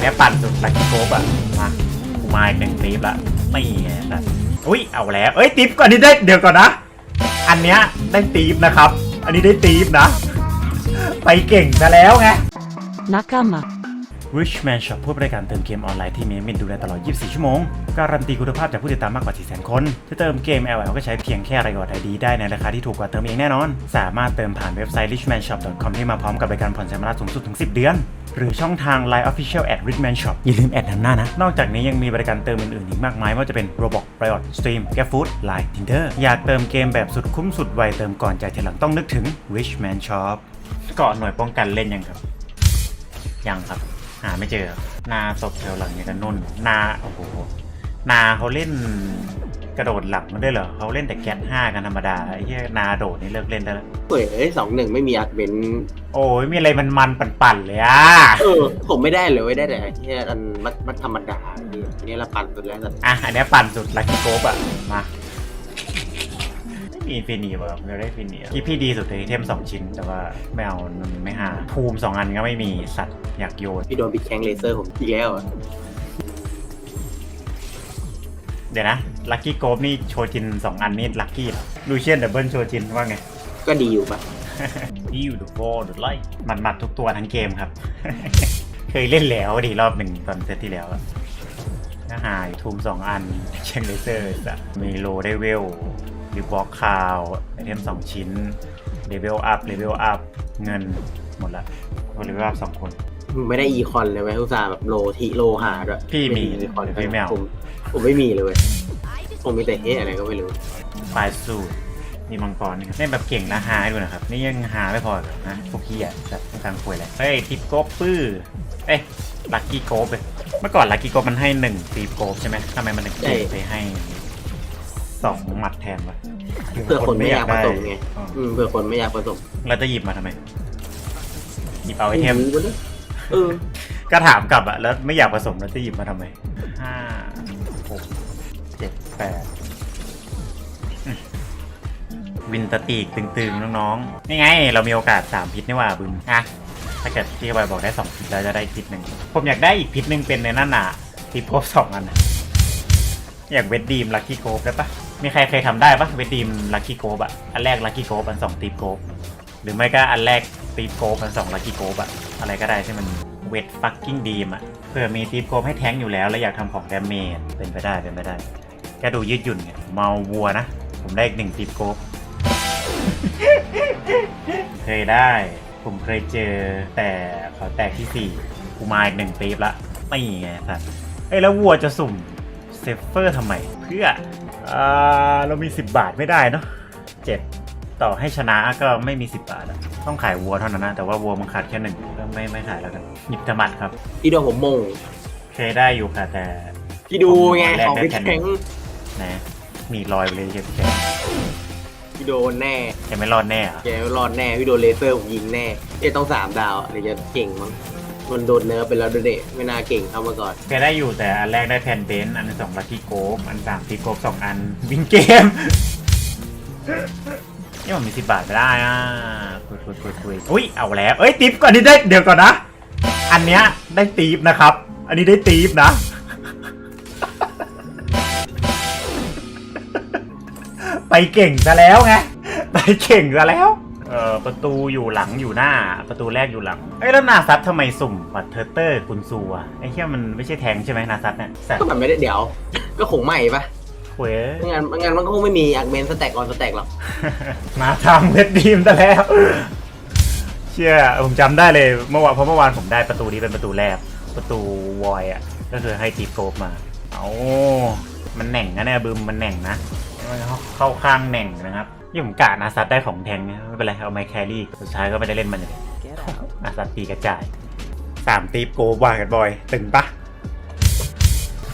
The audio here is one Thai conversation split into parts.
นเนี้ยปั่นสุดลักกี้โกบอะมากูมาอีกหนึ่งตีฟละไม่ไงนะอุ้ยเอาแล้วเอ้ยตีฟก่อนนี้ได้เดี๋ยวก่อนนะ อันเนี้ยได้ตีฟนะครับ อันนี้ได้ตีฟนะ ไปเก่งซะแล้วไง仲間 Richman Shop ผู้บริการเติมเกมออนไลน์ที่มีมินดูแลตลอด 24 ชั่วโมง การันตีคุณภาพจากผู้ติดตามมากกว่า 400,000 คน ถ้าเติมเกม LL ก็ใช้เพียงแค่รายอดไอดีได้ในราคาที่ถูกกว่าเติมเองแน่นอน สามารถเติมผ่านเว็บไซต์ richmanshop.com ที่มาพร้อมกับบริการผ่อนชำระสูงสุดถึง 10 เดือน หรือช่องทาง Line Official at Ridman Shop อย่าลืมแอดทางหน้านะ นอกจากนี้ยังมีบริการเติมอื่นๆอีกมากมายไม่ว่าจะเป็น Roblox Riot Stream GrabFood Line Tinder อยากเติมเกมแบบสุดคุ้มสุดไวเติมก่อนจ่ายทีหลังต้องนึกถึง Richman Shop ก่อนหน่วยป้องกันเล่นยังครับ ยังครับ หาไม่เจอนาศพแถวหลังเนี่ยกันนุ่นนาโอ้โห นาเขาเล่นกระโดดหลังมันด้วยเหรอเขาเล่นแต่แก๊สห้ากันธรรมดาไอ้เหี้ยนาโดดนี่เลิกเล่นได้แล้วเฮ้ยสองหนึ่งไม่มีอักเบนโอ้ยมีอะไรมันมันๆปั่นๆเลยอะเออผมไม่ได้เลยไม่ได้แต่แค่อันมัดมัดธรรมดาเนี่ยอันนี้ละปันสุดแล้วแต่อะอันเนี้ยปั่นสุดลักกี้โกบอะมาไม่มีฟินีว่ะไม่ได้ฟินีที่พี่ดีสุดเลยเทมสองชิ้น แต่ว่าไม่เอามันไม่หา ภูมิสองอันก็ไม่มีสัตว์อยากโยน พี่โดนปิดแข้งเลเซอร์ผมอีกแล้วอะ เดี๋ยวนะลักกี้โกบนี่โชจินสองอันนี่ลักกี้เหรอลูเชียนดับเบิลโชจินว่าไง ก็ดีอยู่ปะพี่อยู่ดูโฟดูไล่มันมัดทุกตัวทั้งเกมครับ เคยเล่นแล้วดิรอบหนึ่งตอนเซตที่แล้วอะก็หายทูมสองอันเชนเลเซอร์อะมีโลได้เวลดิบล็อกคาวไอเทมสองชิ้นเลเวลอัพเลเวลอัพเงินหมดละโอ้เลเวลอัพสองคน ไม่ได้อีคอนเลยไหมอุตส่าห์แบบโลทีโลหาด้วยพี่มีอีคอนพี่ไม่เอา ผมผมไม่มีเลยเว้ยผมมีแต่เฮ้อะไรก็ไม่รู้ไฟสูตรมีมังกรนี่ครับเล่นแบบเก่งนะหาให้ดูนะครับ นี่ยังหาไม่พอเหรอนะพวกพี่อะแบบต้องการคุยแหละเฮ้ยทิปโกบปื้อเอ้ยลักกี้โกบเลยเมื่อก่อนลักกี้โกบมันให้หนึ่งตีโกบใช่ไหมทำไมมันถึงเปลี่ยนไปให้สองหมัดแทนวะเพื่อคนไม่อยากผสมไงอ๋ออืมเพื่อคนไม่อยากผสมแล้วจะหยิบมาทำไมหยิบเอาไอเทมรู้ปะเนี่ยเออก็ถามกลับอะแล้วไม่อยากผสมแล้วจะหยิบมาทำไมห้าหก เจ็ดแปดวินตตีกตึงๆ น้องๆนี่ไง เรามีโอกาสสามพิษนี่ว่าบึมอะ ถ้าเกิดพี่บอยบอกได้สองพิษแล้วจะได้พิษหนึ่ง ผมอยากได้อีกพิษหนึ่งเป็นในนั่นน่ะทิปโกบสองอันน่ะอยากเวดดีมลักกี้โกบได้ปะมีใครเคยทำได้ปะเวดดีมลักกี้โกบอะอันแรกลักกี้โกบอันสองตีโกบหรือไม่ก็อันแรกตีโกบอันสองลักกี้โกบอะอะไรก็ได้ที่มันเวดฟักกิ้งดีมอะเผื่อมีตีโกบให้แท้งอยู่แล้ว แล้วอยากทำของแดาเมจเป็นไปได้เป็นไปได้ แกดูยืดหยุ่นไงเมาวัวนะ ผมได้อีกหนึ่งตีโกบเคยได้ ผมเคยเจอแต่ขอแตกที่สี่กูมาอีกหนึ่งตีฟละไม่ไงสัตว์เอ้ยแล้ววัวจะสุ่มเซฟเฟอร์ทำไมเพื่ออ่าเรามี 10 บาทไม่ได้เนาะเจ็ดต่อให้ชนะก็ไม่มี 10 บาทอะต้องขายวัวเท่านั้นนะ แต่ว่าวัวมันขาดแค่หนึ่งก็ไม่ไม่ขายแล้วกันหยิบธมัดครับ พี่โดนผมโมงเคยได้อยู่ค่ะแต่พี่ดูไงแรกของได้ปิดแค่แข้ง นะ มีรอยไปเลยเชียวพี่แกพี่โดนแน่จะไม่รอดแน่เหรอแกรอดแน่พี่โดนเลเซอร์ผมยิงแน่เอ๊ะต้องสามดาวอะเดี๋ยวจะเก่งมั้งมันโดนเนื้อไปแล้วด้วยเด็ไม่น่าเก่งเท่าเมื่อก่อนเคยได้อยู่แต่อันแรกได้แพนเบนซ์อันที่สองลัคกี้โกฟอันสามตีโกฟสองอันวิ่งเกมนี่มันมีสิบบาทไม่ได้อะคุยคุยคุยคุยอุ้ยเอาแล้วเอ้ยตีฟก่อนนี้ได้เดี๋ยวก่อนนะ อันเนี้ยได้ตีฟนะครับ อันนี้ได้ตีฟนะ ไปเก่งซะแล้วไง ไปเก่งซะแล้ว เออประตูอยู่หลังอยู่หน้า ประตูแรกอยู่หลังเอ้ยแล้วนาซัตทำไมสุ่มบัตรเทอร์เตอร์กุนซูอะไอ้เหี้ยมันไม่ใช่แทงใช่ไหมนาซัตเนี่ยสัตก็ว์มันไม่ได้เดี๋ยว ก็คงไม่ปะเว้ย ไม่งั้นไม่งั้นมันก็คงไม่มีอักเมนสแต็กออนสแต็กหรอก มาทางเวดดีมซะแล้ว เชื่อผมจำได้เลยเมื่อวานเพราะเมื่อวานผมได้ประตูนี้เป็นประตูแรก ประตูวอยอะ ก็คือให้ตีโกบมา เอามันแหน่งนะเนี่ยบึมมันแหน่งนะ เข้าข้างแหน่งนะครับยี่ผมกะนาซัตได้ของแทงเนี่ยไม่เป็นไรเอาไมค์แครี่สุดท้ายก็ไม่ได้เล่นมันเลยนาซัตตีกระจายสามตีโกบว่ากันบอย ตึงปะ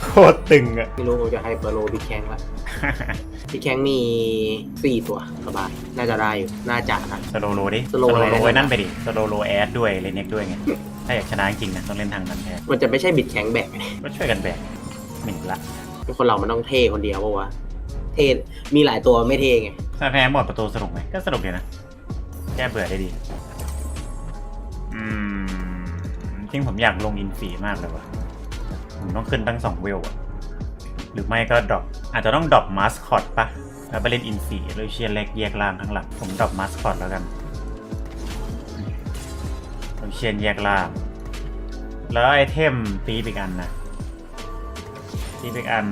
โคตรตึงอะไม่รู้ผมจะให้เปอร์โลบิ๊กแข้งละบิ๊กแข้งมีสี่ตัวสบาย น่าจะได้อยู่ น่าจะนะสโลโลดิสโลอะไรนะไว้นั่นไปดิสโลโลแอดด้วยเลเน็กด้วยไง ถ้าอยากชนะจริงๆนะต้องเล่นทางนั้นแทนมันจะไม่ใช่บิดแข้งแบกก็ช่วยกันแบกหนึ่งละคนเรามันต้องเท่คนเดียวปะวะ เทมีหลายตัวไม่เท่ไงถ้าแพ้หมดประตูสนุกไหมก็สนุกดีนะแก้เบื่อได้ดี อืม จริงผมอยากลงอินฟีมากเลยว่ะผมต้องขึ้นตั้งสองเวลอะหรือไม่ก็ดรอปอาจจะต้องดรอปมาสคอตปะแล้วไปเล่นอินฟีแล้วเชียร์เล็กแยกล่างข้างหลังผมดรอปมาสคอตแล้วกันเราเชียร์แยกล่าง แล้วไอเทมตีอีกอันนะตีอีกอัน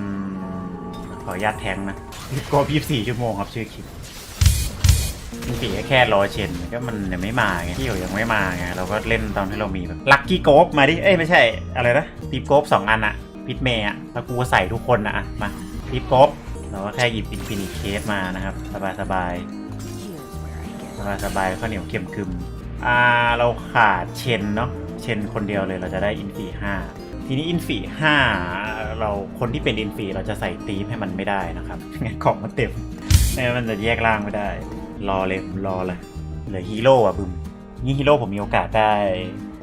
ขอญาตแทงนะ โกบ24ชั่วโมงครับชื่อคลิปอินฟีแค่รอเชนก็มันยังไม่มาไงที่อยู่ยังไม่มาไงเราก็เล่นตอนที่เรามีแบบลัคกี้โกบมาดิ เอ้ยไม่ใช่ อะไรนะตีโกบสองอันอะพิทเมย์อะแล้วกูใส่ทุกคนนะอะมาตีโกบเราก็แค่หยิบอินฟินิเคสมานะครับ สบายสบายสบายสบายข้าวเหนียวเค็มคึมอ่าเราขาดเชนเนาะเชนคนเดียวเลยเราจะได้อินฟีห้า ทีนี้อินฟีห้าเราคนที่เป็นอินฟีเราจะใส่ตีฟให้มันไม่ได้นะครับของมันเต็มไม่งั้นมันจะแยกร่างไม่ได้ รอเลยผมรอเลยเหลือฮีโร่อะบึมนี่ฮีโร่ผมมีโอกาสได้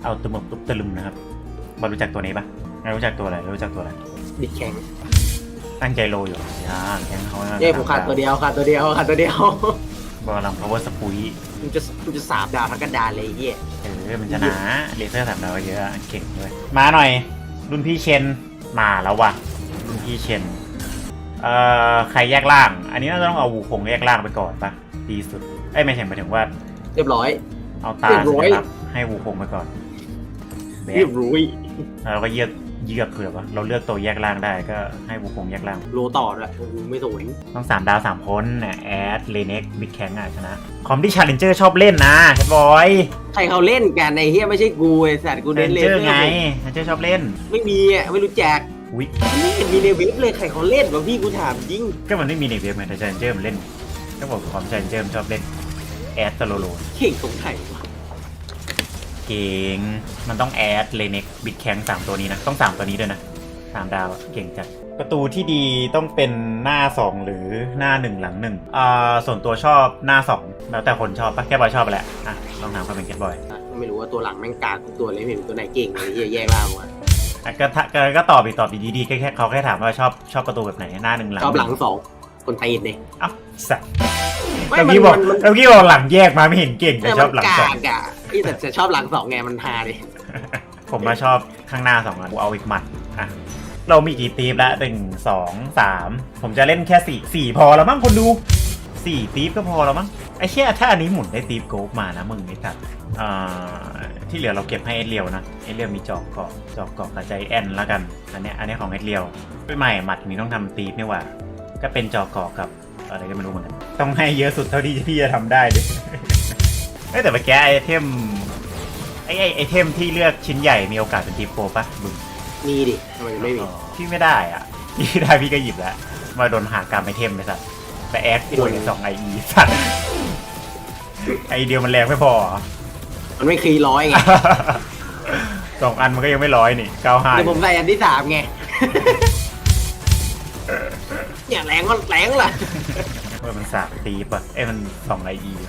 เอาตะหมึกตุ๊บตะลุมนะครับมารู้จักตัวนี้ปะไม่รู้จักตัวอะไรรู้จักตัวอะไรบิดแข็งตั้งใจโลอยู่ย่าแข่งเขานะเย้ผมขาดตัวเดียวขาดตัวเดียวขาดตัวเดียวบอลลังพาวเวอร์สปุยมันจะมันจะสามดาวทั้งกระดานเลยไอ้เฮียเออมันชนะเลเซอร์สามดาวเยอะเก่งด้วยมาหน่อย รุ่นพี่เชนมาแล้วว่ะ รุ่นพี่เชนเอ่อใครแยกล่าง อันนี้น่าจะต้องเอาวูคงแยกล่างไปก่อนปะดีสุดเอ้ยไม่ใช่หมายถึงว่า เรียบร้อย เอาตาเรียบร้อย สัญลักษณ์ให้วูคงไปก่อนแบเรียกบร้อย แล้วเราก็เยือก เยือกคือแบบว่าเราเลือกตัวแยกล่างได้ก็ให้วูคงแยกล่าง โลต่อด้วยโอ้โหไม่สวยต้องสามดาวสามคนเนี่ยแอดเลเน็กบิ๊กแคงอะชนะ คอมที่ชาเลนเจอร์ชอบเล่นนะแคทบอยใครเขาเล่นกันไอ้เฮียไม่ใช่กูไอ้สัตว์กูชาเลเล่นนเลเจยอร์ไงชาเลนเจอร์ชอบเล่นไม่มีอะไม่รู้จักอุ้ยไม่เห็นมีในเว็บเลยใครเขาเล่นวะพี่กูถามจริงก็มันไม่มีในเว็บไงแต่ชาเลนเจอร์มันเล่นก็บอกความชาเลนเจอร์มันชอบเล่นแอดตโลโล เข่งสงไข่วะ เก่ง มันต้องแอดเลเน็กบิ๊กแคงสามตัวนี้นะ ต้องสามตัวนี้ด้วยนะสามดาวอะเก่งจัด ประตูที่ดีต้องเป็นหน้าสองหรือหน้าหนึ่งหลังหนึ่งอ่าส่วนตัวชอบหน้าสองแล้วแต่คนชอบปะแค่บอยชอบไปแหละอะลองถามเขาเป็นแคทบอยไม่รู้ว่าตัวหลังแม่งกากทุกตัวเลยไม่เห็นตัวไหนเก่งเลยเฮียแยกล่างว่ะอะก็ถ้าก็ก็ตอบอีกตอบอีกดีๆก็แค่เขาแค่ถามว่าชอบชอบประตูแบบไหนหน้าหนึ่งหลังชอบหลังนึ่สองคนตีนเลยเอ้าสัตว์ไม่เมื่อมันกี้บอกมันเมื่อกี้บอกหลังแยกมาไม่เห็นเก่งแต่แต่ชมัอบหลังกาสอง กอะไอ้แต่จะชอบหลังสองไงมันฮาดิผมมาชอบข้างหน้าสองอันกูเอาอีกหมัดอะเรามีกี่ตีฟแล้วหนึ่งสองสามผมจะเล่นแค่สี่สี่พอแล้วมั้งคนดูสี่ตีฟก็พอแล้วมั้งไอ้เชี่ยถ้าอันนี้หมุนได้ตีฟโกฟมานะมึงไอ้สัตว์ที่เหลือเราเก็บให้เอสเรียวนะเอสเรียวมีจอกเกาะจอกเกาะกับใจแอนแล้วกันอันเนี้ยอันเนี้ยของเอสเรียวไม่ใหม่หมัดนี้ต้องทำตีฟนี่หว่า ก็เป็นจอกเกาะกับอะไรก็ไม่รู้เหมือนกันต้องให้เยอะสุดเท่าที่พี่จะทำได้ดิ เอ้ยแต่เมื่อกี้ไอเทมไอไอไอเทมที่เลือกชิ้นใหญ่มีโอกาสเป็นทีโปรปะบึงมีดิทำไมไม่มีอ๋อพี่ไม่ได้อะพี่ได้พี่ก็หยิบแล้วมาโดนหากรรมไอเทมเลยสัตว์แต่แอดป่วยสองไออีสัตว์ไอเดียวมันแรงไม่พอเหรอมันไม่คีร้อยไงสองอันมันก็ยังไม่ร้อยนี่เก้าห้าเดี๋ยวผมใส่อันที่สามไงเนี่ยแรงมันแรงล่ะเมื่อมันสามตีปะเอ้ยมันสองไออีไอ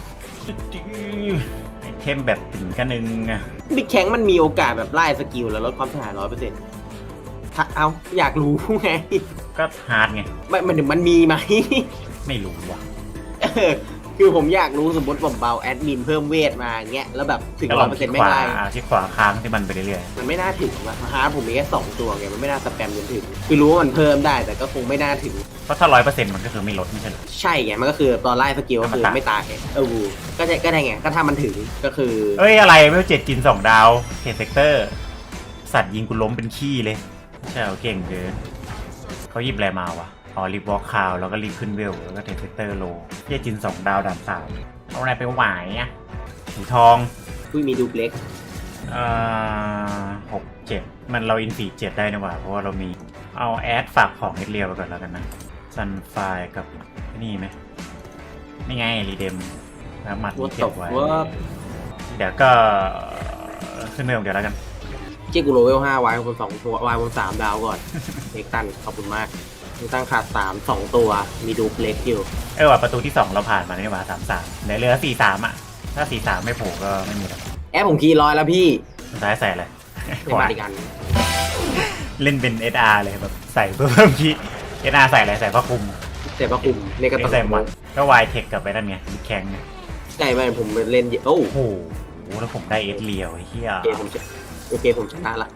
เข้มแบบถึงกันนึงอะบิ๊กแข็งมันมีโอกาสแบบไล่สกิลแล้วลดความเสียหายร้อยเปอร์เซ็นต์เอาอยากรู้ไงก็ฮาร์ดไงไม่มันมันมีไหม ไม่รู้ว่ะ คือผมอยากรู้สมมติผมเบาแอดมินเพิ่มเวทมาอย่างเงี้ยแล้วแบบถึงก็ลร้อองยเปอร์คลิเซ็นกต์ไม่ขวาไล่อะคลิกขวาค้างที่มันไปเรื่อยมันไม่น่าถึงว่ะฮาร์ดผมมีแค่สองตัวไงมันไม่น่าสแปมจนถึง คือรู้ว่ามันเพิ่มได้แต่ก็คงไม่น่าถึง ๆเพราะถ้าร้อยเปอร์เซ็นต์มันก็คือไม่ลดไม่ใช่เหรอ ใช่ไงมันก็คือตอนไล่สกิลก็คือมันตายไม่ตายเออวูก็ได้ก็ได้ไงก็ถ้ามันถึงก็คือเอ้ยอะไรไม่รู้เจ็ดจินสองดาวเขตเซกเตอร์ สัตว์ยิงกูล้มเป็นขี้เลยใช่เอาเก่งเกินเขาหยิบอะไรมาวะ อ๋อรีบวอลคาวแล้วก็รีบขึ้นเวลแล้วก็เทเซกเตอร์โลเจ็ดจินสองดาวด่านสามเอาอะไรไปหวายอะสีทองอุ้ยมีดูเล็กเอ่อหกเจ็ดมันเราอินฟีเจ็ดได้นี่หว่าเพราะว่าเรามีเอาแอดฝากของเฮ็ดเรียวไปก่อนแล้วกันนะซันไฟกับนี่ไหมนี่ไงรีเดมแล้วหมัดนี่เก็บไว้เดี๋ยวก็ขึ้นเรื่องเดี๋ยวแล้วกัน เจ๊กูโรเวลห้าไว้บนสองตัวไว้บนสามดาวก่อนเล็กตันขอบคุณมาก เล็กตันขาดสามสองตัว มีดูเล็กอยู่ เออว่ะประตูที่สองเราผ่านมานี่หว่าสามสามเดี๋ยวเหลือสี่สามอะ ถ้าสี่สามไม่โผล่ก็ไม่มีแล้วแอปผมคีย์ร้อยแล้วพี่สุดท้ายใส่อะไรไม่มาดีกันเล่นเป็น SR เลยแบบใส่เพิ่มคี SR ใส่อะไรใส่ผ้าคลุมเสร็จประคุมในกระไม่ตุ้นใส่หมัดก็วายเทคกับไปนั่นไงบิ๊กแข็งเนี่ยใช่ไหมผมเล่นเยอะโอ้โอ้โหแล้วผมได้เอสเลียวไอ้เหี้ยเกมผมจะผโอเคผมชนะละ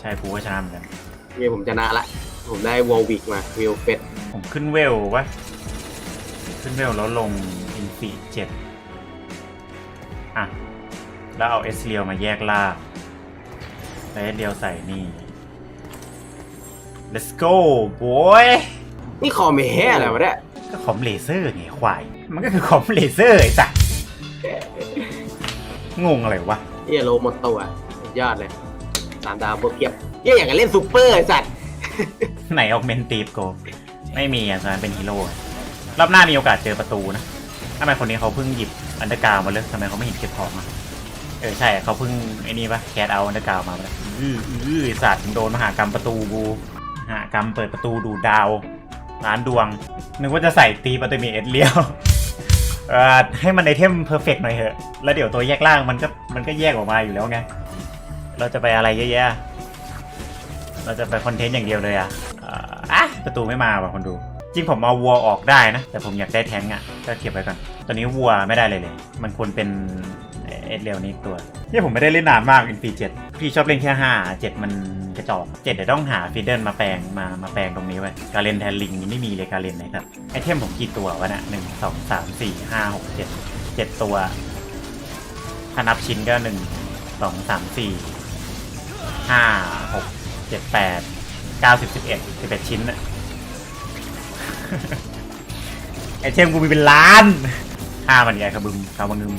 ใช่กูก็ชนะเหมือนกัน โอเคผมชนะละ ผมได้วอลวิกมาวิลเฟสผมขึ้นเวลวะขึ้นเวลแล้วลงอินฟีเจ็ดอะ แล้วเอาเอสเรียวมาแยกล่างแล้วเอสเรียวใส่นี่ let's go boy นี่คอมเมแฮอะไรวะเนี่ยก็คอมเลเซอร์ไงควาย มันก็คือคอมเลเซอร์ไอ้สัสงงอะไรวะเฮียโลหมดตัวสุดยอดเลยสามดาวเบอร์เพียบเฮียอย่างกับเล่นซูเปอร์ไอ้สัตว์ ไหนออกเมนตีฟโกไม่มีอะตอนนั้นเป็นฮีโร่รอบหน้ามีโอกาสเจอประตูนะทำไมคนนี้เขาเพิ่งหยิบอันเดอร์กาวมาเลยทำไมเขาไม่เห็นเก็บของอะเออใช่เขาเพิ่งไอ้นี่ปะแคทเอาอันเดอร์กาวมาปะอื้ออื้อไอ้สัตว์โดนมหากรรมประตูกูมหากรรมเปิดประตูดูดาวร้านดวง นึกว่าจะใส่ตีประตูมีเอ็ดเลี้ยวเออให้มันไอเทมเพอร์เฟกหน่อยเถอะ แล้วเดี๋ยวตัวแยกล่างมันก็มันก็แยกออกมาอยู่แล้วไง เราจะไปอะไรเยอะแยะ เราจะไปคอนเทนต์อย่างเดียวเลยอะเอ่ออะประตูไม่มาว่ะคนดู จริงผมเอาวัวออกได้นะ แต่ผมอยากได้แท้งก์อะก็เก็บไว้ก่อนตอนนี้วัวไม่ได้เลยเลย มันควรเป็นเอ็ดเรลนี้อีกตัวที่ผมไม่ได้เล่นนานมากอินฟีเจ็ดพี่ชอบเล่นแค่ห้าเจ็ดมันกระจอกเจ็ดเดี๋ยวต้องหาฟีเดิลมาแปลงมามาแปลงตรงนี้ไว้การเล่นแทนลิงนี่ไม่มีเลยการเล่นนะครับไอเทมผมกี่ตัววะเนี่ยหนึ่งสองสามสี่ห้าหกเจ็ดเจ็ดตัวถ้านับชิ้นก็หนึ่งสองสามสี่ห้าหก เจ็ดแปดเก้าสิบสิบเอ็ดสิบเอ็ดชิ้นอะไอเทมกูมีเป็นล้านห้ามันใหญ่กระบึมกาวงึม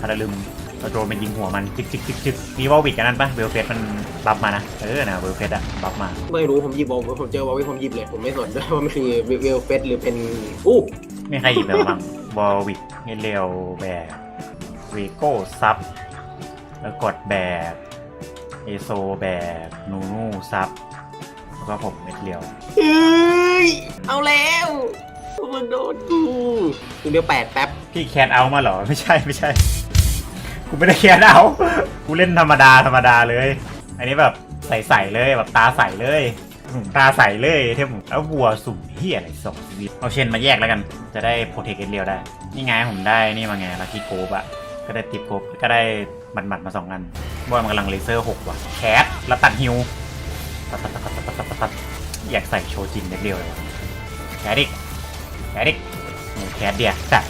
คาราลึมเราโดนมันยิงหัวมันจิกจิกจิกจิกมีวอลวิกกันนั่นปะเวลเฟสมันบัฟมานะ เออนะเวลเฟสอะบัฟมา ไม่รู้ผมหยิบวอลผมเจอวอลวิกผมหยิบเลย ผมไม่สนด้วยว่ามันคือวิลเฟสหรือเป็นอู้ไม่ใครหยิบแบบบ้างวอลวิกเฮเรียวแบบวีโก้ซับแล้วกดแบบ เอโซแบบนูนูซับแล้วก็ผมเม็ดเรียวเฮ้ยเอาแล้วมึงโดนกูกูเดียวแปดแป๊บพี่แคทเอามาเหรอ ไม่ใช่ไม่ใช่ กูไม่ได้แคทเอากูเล่นธรรมดาธรรมดาเลย อันนี้แบบใสๆเลยแบบตาใสเลยอืมตาใสเลยเทพแล้ววัวสุ่มเฮียอะไรสองชีวิตเอาเชนมาแยกแล้วกัน จะได้โปรเทคเอเรียวได้ นี่ไงผมได้นี่มาไงลัคกี้โกบอะ ก็ได้ติปโกบก็ได้บันบัดมาสองอันบอยมันกำลังเลเซอร์หกว่ะแคทแล้วตัดฮิวตัดตัดตัดตัดตัดตัดตัดอยากใส่โชว์จินเด็กเดียวเลยว่ะแคทอีกแคทอีกโอ้แคทเดียจัด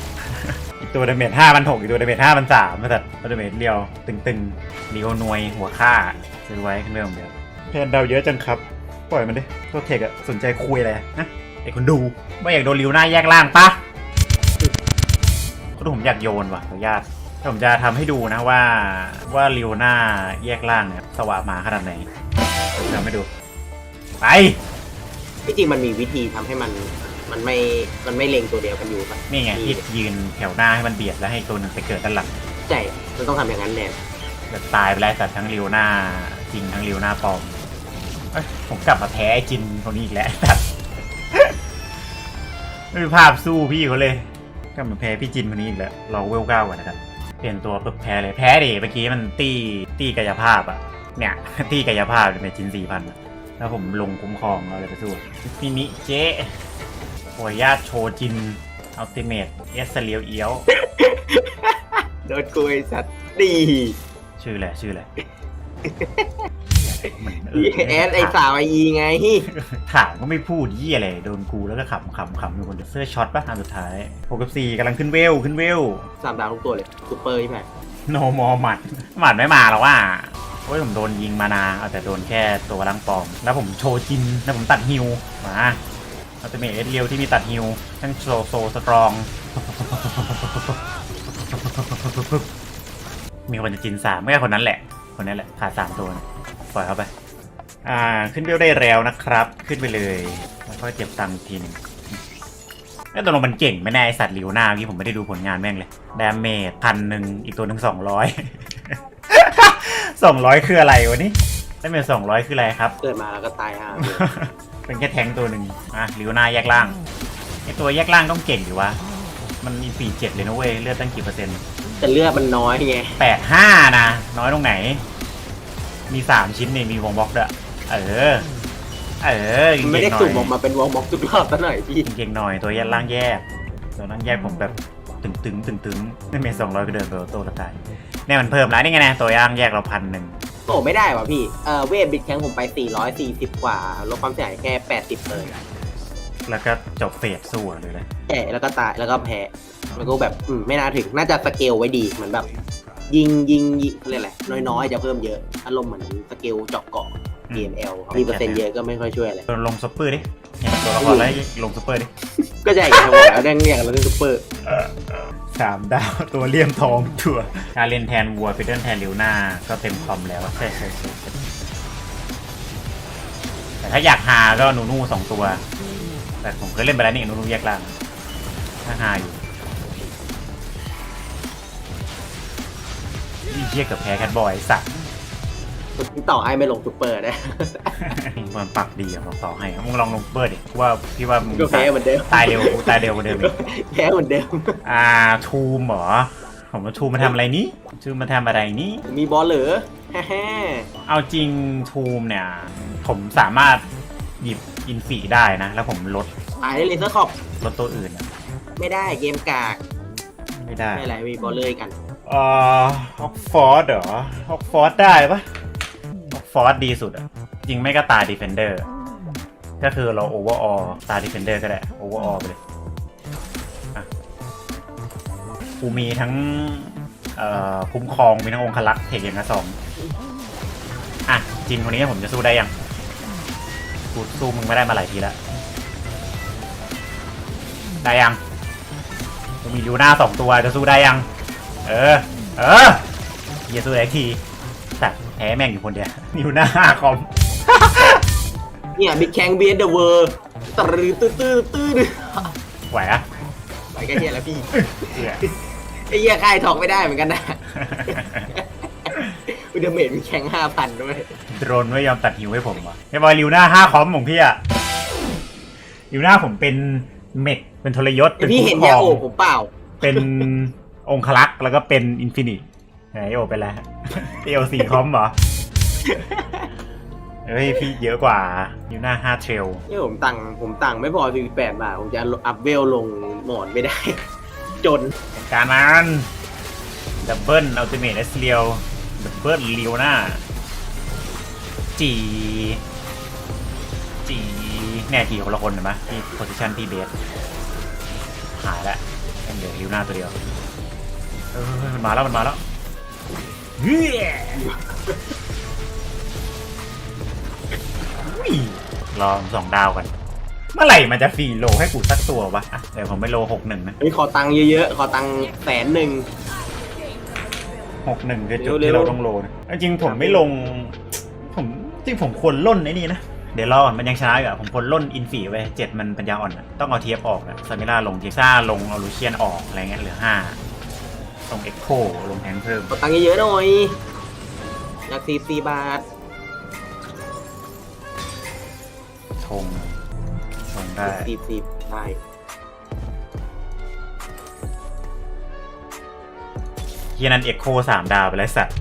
อีกตัวดาเมจห้าพันหกอีกตัวดาเมจห้าพันสามมาตัดตัวดาเมจเรียวตึงๆลีโอนวยหัวค่าซื้อไว้ขึ้นเรื่องเดียวแทนดาวเยอะจังครับปล่อยมันดิตัวเทคอะสนใจคุยอะไรอะนะไอ้คนดูไม่อยากโดนลิวหน้าแยกล่างปะก็ดูผมอยากโยนว่ะขออนุญาตแต่ ผมจะทำให้ดูนะว่าว่าลิวหน้าแยกล่างเนี่ยสว่างมาขนาดไหนทำให้ดู ไป ที่จริงมันมีวิธีทำให้มันมันไม่มันไม่เล็งตัวเดียวกันอยู่ปะนี่ไงที่ยืนแถวหน้าให้มันเบียดแล้วให้ตัวหนึ่งไปเกิดด้านหลังใช่มันต้องทำอย่างนั้นแน่จะตายไปแล้วแต่ทั้งริวหน้าจริงทั้งริวหน้าปลอมเอ้ยผมกลับมาแพ้ไอ้จินคนนี้อีกแล้วตัดไม่มีภาพสู้พี่เขาเลยกลับมาแพ้พี่จินคนนี้อีกแล้วเราเวลเก้าก่อนนะครับ เปลี่ยนตัวปุ๊บแพ้เลยแพ้ดิเมื่อกี้มันตีตีกายภาพอะเนี่ย ตีกายภาพเป็นจินสี่พันแล้วผมลงคุ้มครองเราเลยไปสู้มิมิเจ๊ขออนุญาตโชว์จินอัลติเมทเอสเลียวเอียวโดนกุยสัตว์ดี ชื่ออะไรชื่ออะไรมัน แอดไอสาวไออีไงถามก็ไม่พูดยี่อะไรโดนกูแล้วก็ขำขำขำอยู่คนเดียวเสื้อช็อตป่ะอันสุดท้ายหกกับสี่กำลังขึ้นเวลขึ้นเวลสามดาวทุกตัวเลยซูเปอร์ใช่ไหมโนมอหมัดหมัดไม่มาหรอกว่าโอ้ยผมโดนยิงมานาเอาแต่โดนแค่ตัวร่างปลอม แล้วผมโชว์จินแล้วผมตัดฮิวมาอัลติเมทเอสเรียวที่มีตัดฮิวทั้งโซโซสตรองมีคนจะจินสามไม่ใช่คนนั้นแหละ คนนั้นแหละขาดสามตัวนะ ปล่อยเข้าไป อ่า ขึ้นเบลได้แล้วนะครับ ขึ้นไปเลยแล้วก็เจ็บตังค์อีกทีหนึงแล้วตัวลงมันเก่งไม่แน่ไอสัตว์หลิวหน้าเมื่อกี้ผมไม่ได้ดูผลงานแม่งเลยดาเมจพันหนึ่งอีกตัวหนึ่งสองร้อยสองร้อยคืออะไรวะนี่ดาเมจสองร้อยคืออะไรครับ เกิดมาแล้วก็ตายห่าเป็นแค่แทงค์ตัวหนึ่งอะหลิวหน้าแยกล่างไอตัวแยกล่างต้องเก่งอยู่วะมันมีปีเจ็ดเลยนะเว้ยเลือดตั้งกี่เปอร์เซ็นต์แต่เลือดมันน้อยไงแปดห้านะ น้อยตรงไหน มีสามชิ้นนี่มีวงบล็อกด้วยเออ เออมันไม่ได้เก่งๆหน่สุ่มอออกมาเป็นวอลบ็อกทุกรอบซะหน่อยพี่ยเก่งๆหน่อยตัวแยกล่างแยกตัวล่างแยกผมแบบตึงตึงตึงตึงๆไม่เมสองร้อยก็เดินไปโตละตายเนี่ยมันเพิ่มแล้วนี่ไงนะตัวย่างแยกเราพันหนึ่งโอ้ไม่ได้ว่ะพี่เออเวทบิดแข้งผมไป 440 กว่าลดความเสียหายแค่ 80 เลย แล้วก็จบเฟสสู้เลยเลยแย่แล้วก็ตายแล้วก็แพ้แล้วก็แบบอืมไม่น่าถึงน่าจะสเกลไว้ดีเหมือนแบบ ยิงยิงยิงเรียกอะไรน้อยๆ จะเพิ่มเยอะ อารมณ์เหมือนสเกลเจาะเกาะ DML มีเปอร์เซ็นต์เยอะก็ไม่ค่อยช่วยอะไร ลงซุปเปอร์ดิเห็นตัวละครแล้วลงซุปเปอร์ดิ ก็จะอย่างที่บอกแล้วได้เรียกแล้วก็ซูเปอร์สามดาวตัวเลี่ยมทองตัวการเล่นแทนวัวฟิดเดิลแทนลิวหน้าก็เต็มคอมแล้วใช่ใช่ใช่ใช่แต่ถ้าอยากหาก็นูนูสองตัว แต่ผมเคยเล่นไปแล้วนี่นูนูแยกล่างถ้าหาอยู่ นี่เชี่ยกับแพ้แคทบอยสัตว์ต่อไอ้ไม่ลงซูเปอร์นะ มันปักดีอะบอกต่อให้มึงลองลงเปิดดิว่าพี่ว่ามึงก็แพ้เหมือนเดิม ตายเร็วกูตายเร็วกว่าเดิมอีกแพ้เหมือนเดิม อ่าทูมเหรอผมว่าทูมมาทำอะไรนี้ทูมมาทำอะไรนี้มีบอลเหรอฮ่าฮ่าเอาจริงทูมเนี่ย ผมสามารถหยิบอินฟีได้นะ แล้วผมลดตายได้เลเซอร์ขอบลดตัวอื่นอะไม่ได้เกมกาก ไม่ได้ ไม่อะไรมีบอลเลยกันเอ่อฮอกฟอร์ดเหรอฮอกฟอร์ดได้ปะฮอกฟอร์ดดีสุดอะจริงไม่ก็ตาดีเฟนเดอร์ก็คือเราโอเวอร์ออตาดีเฟนเดอร์ก็ได้โอเวอร์ออไปเลยอะกูมีทั้งเอ่อคุ้มครองมีทั้งองคลักษ์เทคอย่างละสองอะจินคนนี้ผมจะสู้ได้ยังกูสู้มึงไม่ได้มาหลายทีแล้วได้ยังกูมีลูน่าสองตัวจะสู้ได้ยัง เออ เออเฮียสู้ได้ทีแต่แพ้แม่งอยู่คนเดียวอยู่หน้าคอม เนี่ยบิ๊กแคงเบียดเดอะเวิร์ตรือตื้อตื้อตื้อไหวอะไปกันเฮียแล้วพี่เหี้ยไอ้เหี้ยใครถอกไม่ได้เหมือนกันนะวิดเมดมีแข่งห้าพันด้วย โดรนไม่ยอมตัดหิวให้ผมวะไอ้บอยลิวหน้าห้าคอมของพี่อะลิวหน้าผมเป็นเมดเป็นทรยศเป็นพี่ผู้เห็นครยาองโอบผมเปล่า เป็น องคลักษ์แล้วก็เป็นอินฟินิตไหนโอเป็นแล้วเอลสี่คอมเหรอ เฮ้ยพี่เยอะกว่าลิวหน้าห้าเทรลนี่ผมตังค์ผมตังค์ไม่พอสี่แปดบาท ผมจะอัพเวลลงหมอนไม่ได้ จนการมันดับเบิลอัลติเมทเอสเรียวดับเบิลเลียวหน้า จี จี แน่จีคนละคนเห็นไหมที่โพซิชันพี่เบสหายแล้วเหลือลิวหน้าตัวเดียว เออมันมาแล้วมันมาแล้วเฮ้ยอุ้ยลองสองดาวกัน เมื่อไหร่มันจะฟรีโลให้กูสักตัววะอะเดี๋ยวผมไปโลหกหนึ่งนะเฮ้ยขอตังค์เยอะๆ ขอตังค์แสนหนึ่ง หกหนึ่งคือจุดเร็วๆ ที่เราต้องโลนะจริงๆผมไม่ลง ผมจริงผมควรล่นไอ้นี่นะ เดี๋ยวรอก่อนมันยังช้าอยู่อะผมควรล่นอินฟีไว้เจ็ดมันปัญญาอ่อนอะต้องเอาเทียบออกนะซามิล่าลงเทียซ่าลงเอาลูเชียนออกอะไรเงี้ยเหลือห้า ลงเอ็กโคลงแทงเพิ่มขอตังค์เยอะๆหน่อยอยากสี่สี่บาททงทงได้ สี่สี่ได้เฮียนั้นเอ็กโคสามดาวไปแล้วสัตว์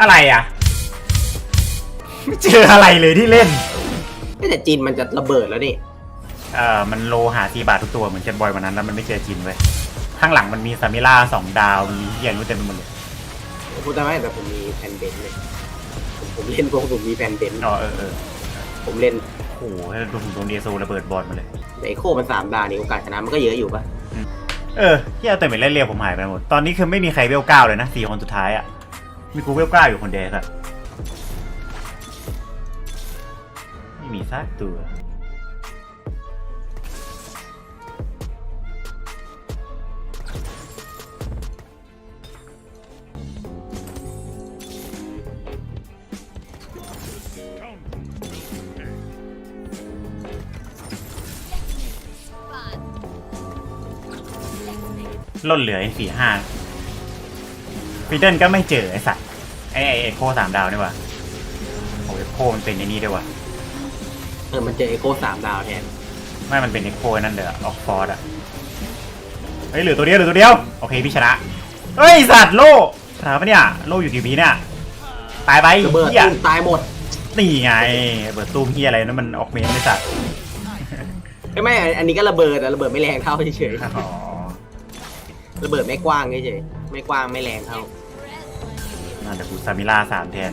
อะไรอะ ไม่เจออะไรเลยที่เล่น แต่จีนมันจะระเบิดแล้วนี่เอ่อมันโลหาตีบาททุกตัวเหมือนเจนบอยวันนั้นแล้วมันไม่เจอจินเว้ยข้างหลังมันมีซามิล่าสองดาวมีเฮียรู้เต็มไปหมดเลยผมพูดได้ไหมแต่ผมมีแผ่นเบนซ์เลยผมผมเล่นพวกผมมีแผ่นเบนซ์อ๋อเออเออผมเล่นโอ้โหให้ดูผมโดนเดโซระเบิดบอลมาเลย แต่ไอโคมันสามดาวนี่โอกาสชนะมันก็เยอะอยู่ปะเออที่เอาแต่เป็นเล่นเรียวผมหายไปหมด ตอนนี้คือไม่มีใครเวลเก้าเลยนะสี่คนสุดท้ายอะ่ะ มีกูเวลเก้าอยู่คนเดียวครับ ม่มีสักตัว ล่นเหลือไอ้สี่ห้าฟีเดิลก็ไม่เจอไอ้สัตว์ไอ้ไอ้ไอ้โคสามดาวนี่วะโอ้ยโคมันเป็นไอ้นี่ด้วยวะ ออมันเจอไอโคสามดาวแทนไม่มันเป็นเอ็กโคนั่นเด้อออกฟอร์ดอะเฮ้ยเหลือตัวเดียวเหลือตัวเดียว โอเคพี่ชนะ เฮ้ยสัตว์โล่ชนะปะเนี่ยโล่อยู่กี่ปีเนี่ย ตายไประเบิดเหี้ยตุ้มตายหมดนี่ไงเบิดตูมเฮียอะไรนั่นมันออกเมนไม่สัตว์ไม่ไม่อันนี้ก็ระเบิดแต่ระเบิดไม่แรงเท่าเฉยอ๋อๆระเบิดไม่กว้างเฉยๆไม่กว้างไม่แรงเท่าน่าจะกูซามิล่าสามแทน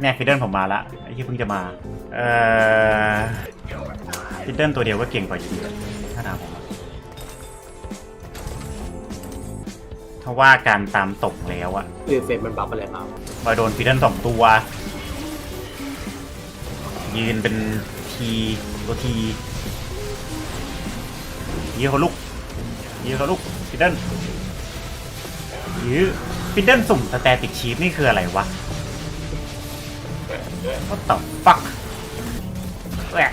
แน่ฟิดเดิลผมมาละไอ้ที่เพิ่งจะมา เอ่อฟิดเดิลตัวเดียวก็เก่งกว่าอยู่ดีถ้าถามผมอะถ้าว่าการตามตกแล้วอะคือเฟรมมันบัฟอะไรมามาโดนฟิดเดิลสองตัว ยืนเป็นทีตัวทียืนเขาลุกยืนเขาลุกฟิดเดิลยืนฟิดเดิลสุ่มสแตติกชีฟนี่คืออะไรวะ What the fuck แหวก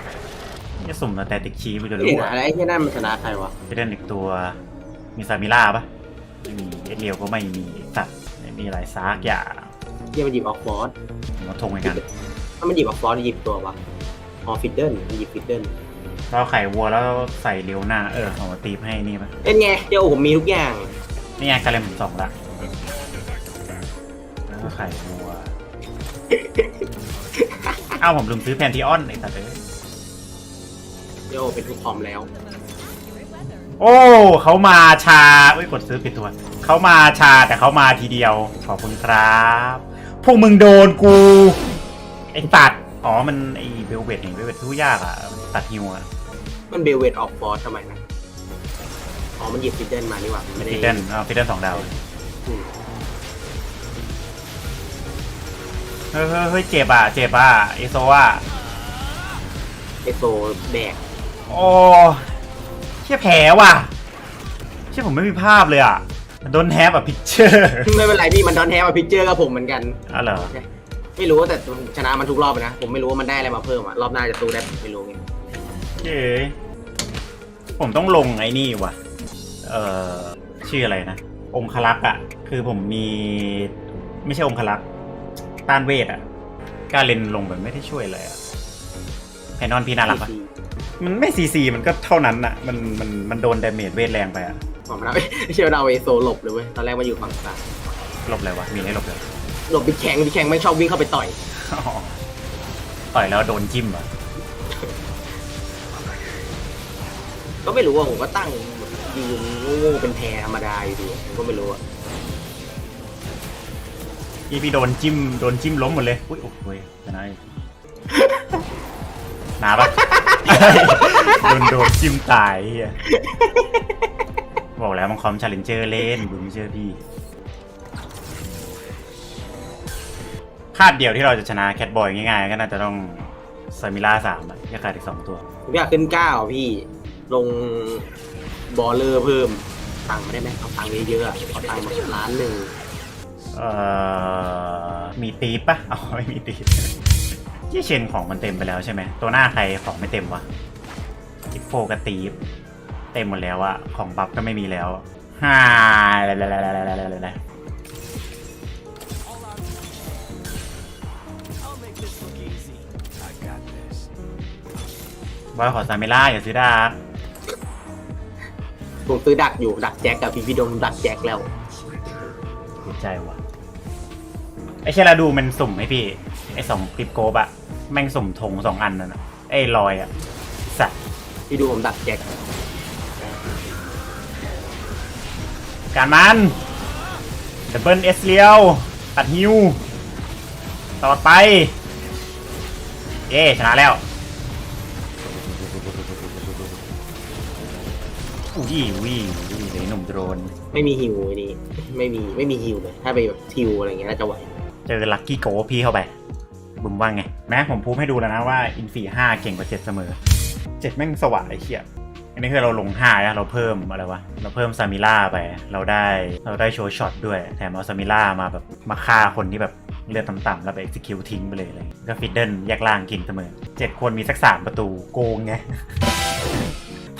จะสุ่มสแตติกชีฟไปจนเห็รู้นอะอะไรที่นั่นมันชนะใครวะฟิดเดิลอีกตัว มีซามิล่าปะไม่มีเอเรียวก็ไม่มีสัตว์ไม่มีอะไรซากอย่างเที่ยมันหยิบออกฟอร์สมาทงกัน ถ้ามันหยิบออกฟอร์สหยิบตัววะออฟิดเดิลมันหยิบฟิดเดิลเราไข่วัวแล้วใส่เลี้ยวหน้าเออเอามาตีบให้นี่ปะเป็นไงเดี๋ยวผมมีทุกอย่างนี่ไงกระเลมผมสองละแล้วก็ไข่วัว เอ้าผมลืมซื้อแพนทีออนไอ้สัตว์เอ้ย เดี๋ยวเป็นทุกคอมแล้ว โอ้เขามาชาเอ้ยกดซื้อผิดตัวเขามาชาแต่เขามาทีเดียว ขอบคุณครับ พวกมึงโดนกู ไอ้ตัด อ๋อ มันไอ้เบลเวตนี่เบลเวตทุกยากอะมันตัดฮิวอะมันเบลเวตออกฟอร์สทำไมนะ อ๋อ มันหยิบฟิดเดิลมานี่หว่ามันไม่ได้ฟิดเดิลเอาฟิดเดิลสองดาวอืมเฮ้ยเฮ้ยเฮ้ยเจ็บอะเจ็บอะเอโซอะ ไอโซแดก โอ้เชี่ยแผลว่ะ เชี่ยผมไม่มีภาพเลยอะโดนแฮปอะพิกเจอร์ไม่เป็นไรพี่มันดอนแทมาพิกเจอร์กับผมเหมือนกัน อ๋อเหรอไม่รู้แต่ชนะมันทุกรอบเลยนะ ผมไม่รู้ว่ามันได้อะไรมาเพิ่มอะรอบหน้าจะสู้ได้ไม่รู้ไงเย้ผมต้องลงไอ้นี่ว่ะ เอ่อ ชื่ออะไรนะ องคลักษ์อะคือผมมี ไม่ใช่องคลักษ์ต้านเวทอะกล้าเลนลงแบบไม่ได้ช่วยเลยอะไพนอนพี่น่ารักปะ มันไม่ซีซีมันก็เท่านั้นอะมันมันมันโดนดาเมจเวทแรงไปอะผมเราเชื่อเราไอโซหลบเลยเว้ยตอนแรกมาอยู่ฝั่งซ้ายหลบเลยวะมีให้หลบเลยหลบบิ๊กแข็งบิ๊กแข็งไม่ชอบวิ่งเข้าไปต่อยอ๋อต่อยแล้วโดนจิ้มอะก็ไม่รู้ว่าผมก็ตั้งยืนโง่ๆเป็นแพรธรรมดาอยู่ดีผมก็ไม่รู้อะพี่พี่โดนจิ้มโดนจิ้มล้มหมดเลยอุ้ยโอ้โหชนะอีก หนาปะ โดนโดนจิ้มตายเฮียบอกแล้วมันคอมชาเลนเจอร์เล่นบุญไม่เชื่อพี่คาดเดียวที่เราจะชนะแคทบอยง่ายๆ ก็น่าจะต้องซามิล่าสามอะแค่ขาดอีกสองตัว ผมอยากขึ้นเก้าอะพี่ ลงบอลเลอร์เพิ่ม ตังค์มาได้ไหมเอาตังค์เยอะๆอะเอาตังค์มาล้านหนึ่งเอ่อ มีตีปปะอ๋อไม่มีตีป ที่เชนของมันเต็มไปแล้วใช่ไหม ตัวหน้าใครของไม่เต็มวะทิปโฟกับตีปเต็มหมดแล้วอะของบัฟก็ไม่มีแล้วฮ่าอะไรๆๆๆๆบอยขอซาเมล่าอย่าซื้อดาร์กผมซื้อดักอยู่ดักแจ็คกับพี่พี่ดงดักแจ็คแล้วเสียใจว่ะ ไอ้เชลาดูมันสุ่มไหมพี่ ไอ้สองคลิปโกบอะ แม่งสุ่มธงสองอันนั่นอะไอ้ลอยอะสัตว์พี่ดูผมดักแจ็คการมันดับเบิลเอสเลียวตัดฮิวต่อไป เย้ชนะแล้วอุ้ยอุ้ยอุ้ยเลยหนุ่มโดรน ไม่มีฮิวไอ้นี่ไม่มีไม่มีฮิวเลยถ้าไปแบบทิวอะไรเงี้ยน่าจะไหว เจอลักกี้โกพี่เข้าไป บุมว่าไงแม้ผมพูดให้ดูแล้วนะว่าอินฟีห้าเก่งกว่าเจ็ดเสมอเจ็ดแม่งสว่างไอ้เหี้ยอันนี้คือเราลงห้าแล้วเราเพิ่มอะไรวะเราเพิ่มซามิล่าไป เราได้เราได้โชว์ช็อตด้วยแถมเอาซามิล่ามาแบบมาฆ่าคนที่แบบเลือดต่ำๆแล้วไป execute ทิ้งไปเลยเลยก็ฟิดเดิลแยกล่างเก่งเสมอเจ็ดคนมีสักสามประตูโกงไง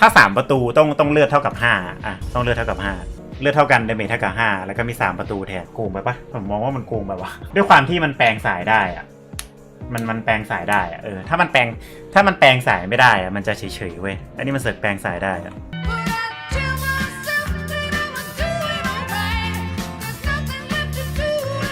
ถ้าสามประตูต้องต้องเลือดเท่ากับห้าอะต้องเลือดเท่ากับห้าเลือดเท่ากันเดเมจเท่ากับ 5 แล้วก็มี 3 ประตูแทนโกงไปปะผมมองว่ามันโกงไปวะด้วยความที่มันแปลงสายได้อะ มันมันแปลงสายได้อะเออถ้ามันแปลงถ้ามันแปลงสายไม่ได้อะมันจะเฉยๆเว้ยอันนี้มันเสกแปลงสายได้อะ